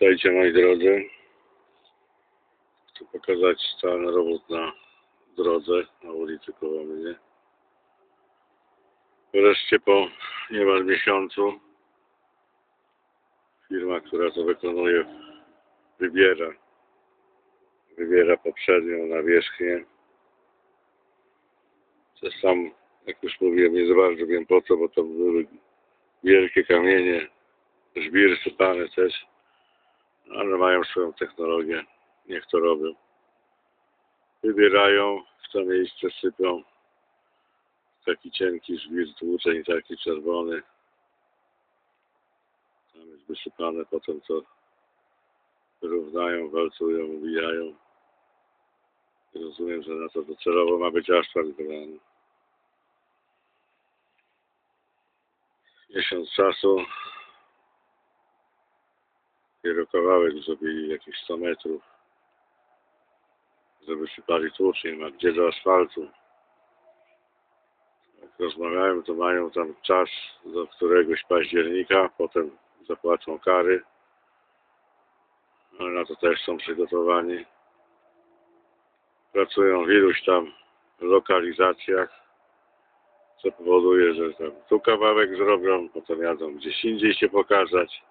Witajcie moi drodzy. Chcę pokazać stan robót na drodze na ulicy Kołomynie. Wreszcie po niemal miesiącu firma, która to wykonuje wybiera wybiera poprzednią nawierzchnię. Też sam, jak już mówiłem, nie za bardzo wiem po co, bo to były wielkie kamienie, żwir sypane też, ale mają swoją technologię, niech to robią. Wybierają, w to miejsce sypią taki cienki żwir tłuczeń, taki czerwony. Tam jest wysypane, potem to wyrównają, walcują, ubijają. Rozumiem, że na to docelowo ma być asfalt brany. Miesiąc czasu dopiero kawałek zrobili jakieś 100 metrów, żeby sypali tłuczeń, a gdzie do asfaltu. Jak rozmawiałem, to mają tam czas do któregoś października, potem zapłacą kary, ale na to też są przygotowani. Pracują w iluś tam lokalizacjach, co powoduje, że tam tu kawałek zrobią, potem jadą gdzieś indziej się pokazać.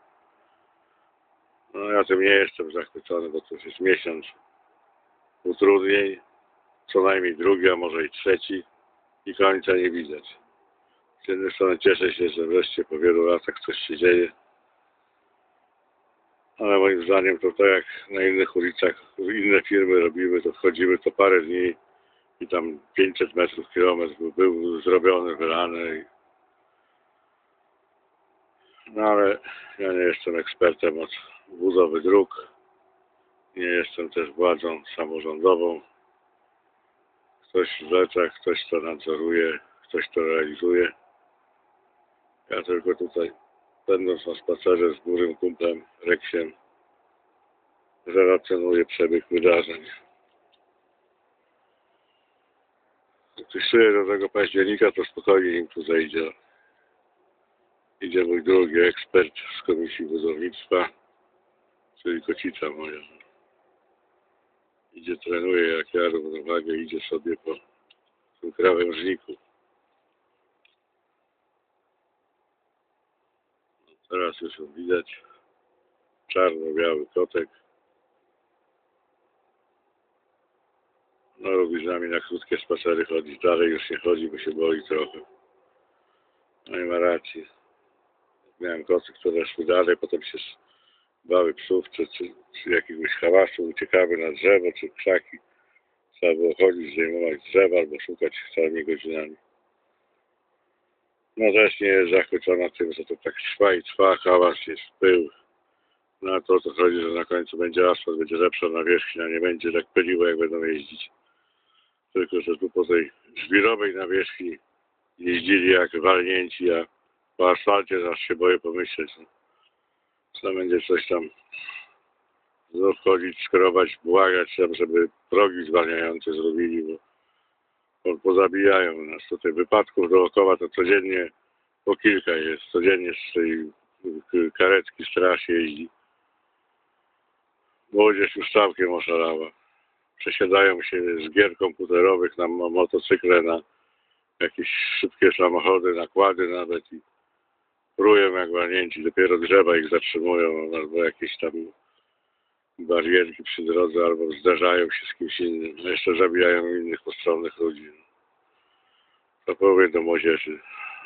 No ja tym nie jestem zachwycony, bo to jest miesiąc utrudnień, co najmniej drugi, a może i trzeci i końca nie widać. Z jednej strony cieszę się, że wreszcie po wielu latach coś się dzieje, ale moim zdaniem to tak jak na innych ulicach inne firmy robimy, to wchodzimy to parę dni i tam 500 metrów, kilometr był, był zrobiony, wylany. No ale ja nie jestem ekspertem od budowy dróg. Nie jestem też władzą samorządową. Ktoś zleca, ktoś to nadzoruje, ktoś to realizuje. Ja tylko tutaj, będąc na spacerze z burym kumplem Reksiem, relacjonuję przebieg wydarzeń. Wpisuję do tego października, to spokojnie im tu zejdzie. Idzie mój drugi ekspert z Komisji Budownictwa, czyli kocica moja. Idzie, trenuje jak ja równowagę, idzie sobie po tym krawężniku. No, teraz już ją widać. Czarno-biały kotek. No lubi z nami na krótkie spacery chodzić. Dalej już nie chodzi, bo się boi trochę. No i ma rację. Miałem koty, które szły dalej, potem się bały psów, czy, czy, czy jakiegoś hałasu, uciekały na drzewo, czy krzaki. Trzeba było chodzić, zdejmować drzewa albo szukać całymi godzinami. No też nie jest zachwycona tym, że to tak trwa i trwa, hałas jest, pył. No to o to chodzi, że na końcu będzie asfalt, będzie lepsza nawierzchnia, nie będzie tak pyliło, jak będą jeździć. Tylko, że tu po tej żwirowej nawierzchni jeździli jak walnięci, a po asfalcie aż się boję pomyśleć. No. Co będzie coś tam znów chodzić, skrobać, błagać tam, żeby progi zwalniające zrobili, bo, bo pozabijają nas. Tutaj wypadków dookoła to codziennie po kilka jest. Codziennie z tej karetki straż jeździ. Młodzież już całkiem oszalała. Przesiadają się z gier komputerowych na mo- motocykle, na jakieś szybkie samochody, nakłady nawet i prują jak walnięci. Dopiero drzewa ich zatrzymują albo jakieś tam barierki przy drodze, albo zdarzają się z kimś innym. No Jeszcze zabijają innych postronnych ludzi. To powiem do młodzieży.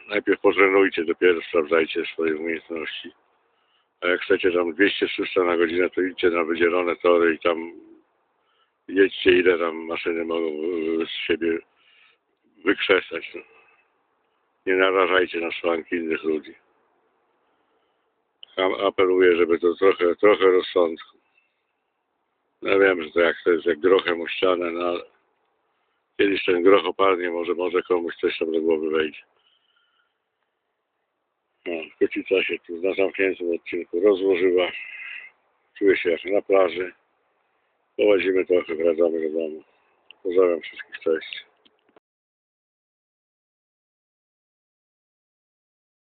Najpierw potrenujcie, dopiero sprawdzajcie swoje umiejętności. A jak chcecie tam 200-300 na godzinę, to idźcie na wydzielone tory i tam jedźcie, ile tam maszyny mogą y, z siebie wykrzesać. No. Nie narażajcie na szwanki innych ludzi. Apeluję, żeby to trochę, trochę rozsądku. Ja wiem, że to jak to jest jak grochem o ścianę, no ale kiedyś ten groch opadnie, może, może komuś coś tam do głowy wejdzie. No, kocica się tu na zamkniętym odcinku rozłożyła. Czuję się jak na plaży. Połazimy trochę, wracamy do domu. Pozdrawiam wszystkich, cześć.